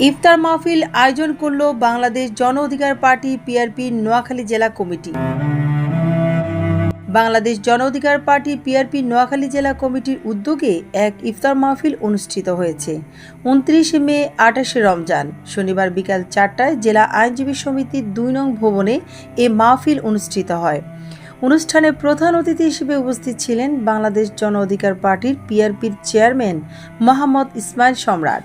ইফতার মাহফিল আয়োজন করল বাংলাদেশ জন অধিকার পার্টি পিআরপি নোয়াখালী জেলা কমিটি। বাংলাদেশ জন অধিকার পার্টি পিআরপি নোয়াখালী জেলা কমিটির উদ্যোগে এক ইফতার মাহফিল অনুষ্ঠিত হয়েছে। উনত্রিশে মে, আঠাশে রমজান, শনিবার বিকাল চারটায় জেলা আইনজীবী সমিতির দুই নং ভবনে এ মাহফিল অনুষ্ঠিত হয়। অনুষ্ঠানে প্রধান অতিথি হিসেবে উপস্থিত ছিলেন বাংলাদেশ জন অধিকার পার্টির পিআরপির চেয়ারম্যান মোহাম্মদ ইসমাইল সম্রাট।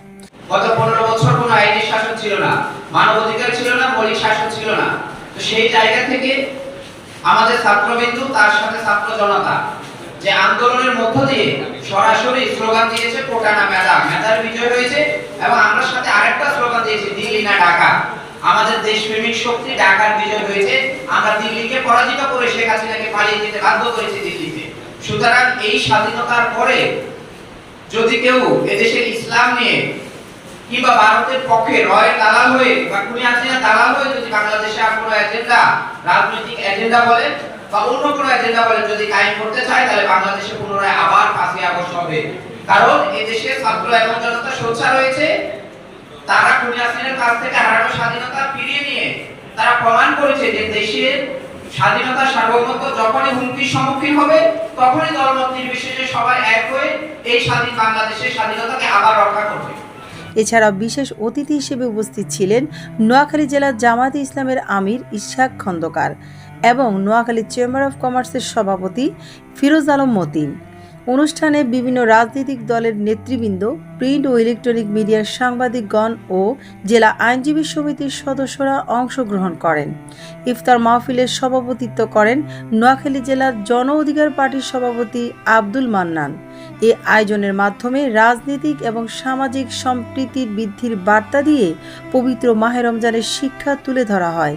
গত পনেরো বছর কোনো আইনের শাসন ছিল না, মানবাধিকার ছিল না, মৌলিক শাসন ছিল না। তো সেই জায়গা থেকে আমাদের ছাত্রবিন্দু, তার সাথে ছাত্র জনতা, যে আন্দোলনের মধ্য দিয়ে সরাসরি স্লোগান দিয়েছে, কোটা না মেধা, মেধার বিজয় হয়েছে এবং আমরা সাথে আরেকটা স্লোগান দিয়েছি, দিল্লি না ঢাকা। আমাদের দেশপ্রেমিক শক্তি ঢাকার বিজয় হয়েছে, আমরা দিল্লিকে পরাজিত করে শেখ হাসিনাকে পালিয়ে যেতে বাধ্য করেছি দিল্লিতে। সুতরাং এই স্বাধীনতার পরে যদি কেউ এদেশের ইসলাম নিয়ে কিংবা ভারতের পক্ষে রয়ের দালাল হয়ে বা কুনি হাসিনা দালাল হয়ে যদি বাংলাদেশে আর কোনো এজেন্ডা রাজনৈতিক এজেন্ডা বলে বা অন্য কোনো এজেন্ডা বলে যদি কায়েম করতে চায়, তাহলে বাংলাদেশে পুনরায় আবার পাঁচই আগস্ট হবে। কারণ এদেশে ছাত্র এবং জনতা সোচ্চার রয়েছে। তারা কুনি হাসিনার কাছ থেকে হারানো স্বাধীনতা ফিরিয়ে নিয়ে তারা প্রমাণ করেছে যে দেশের স্বাধীনতা সার্বভৌমত্ব যখনই হুমকির সম্মুখীন হবে, তখনই দলমত নির্বিশেষে সবাই এক হয়ে এই স্বাধীন বাংলাদেশের স্বাধীনতাকে আবার রক্ষা করবে। এছাড়া বিশেষ অতিথি হিসেবে উপস্থিত ছিলেন নোয়াখালী জেলার জামায়াতে ইসলামের আমির ইশাক খন্দকার এবং নোয়াখালী চেম্বার অফ কমার্সের সভাপতি ফিরোজ আলম মতিন। অনুষ্ঠানে বিভিন্ন রাজনৈতিক দলের নেতৃবৃন্দ, প্রিন্ট ও ইলেকট্রনিক মিডিয়ার সাংবাদিকগণ ও জেলা আইনজীবী সমিতির সদস্যরা অংশগ্রহণ করেন। ইফতার মাহফিলের সভাপতিত্ব করেন নোয়াখালী জেলার জন অধিকার পার্টির সভাপতি আব্দুল মান্নান। এ আয়োজনের মাধ্যমে রাজনৈতিক এবং সামাজিক সম্প্রীতির বৃদ্ধির বার্তা দিয়ে পবিত্র মাহে রমজানের শিক্ষা তুলে ধরা হয়।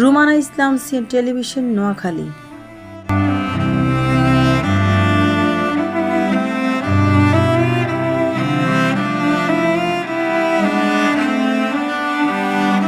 Rumana Islam, CM television, Noakhali.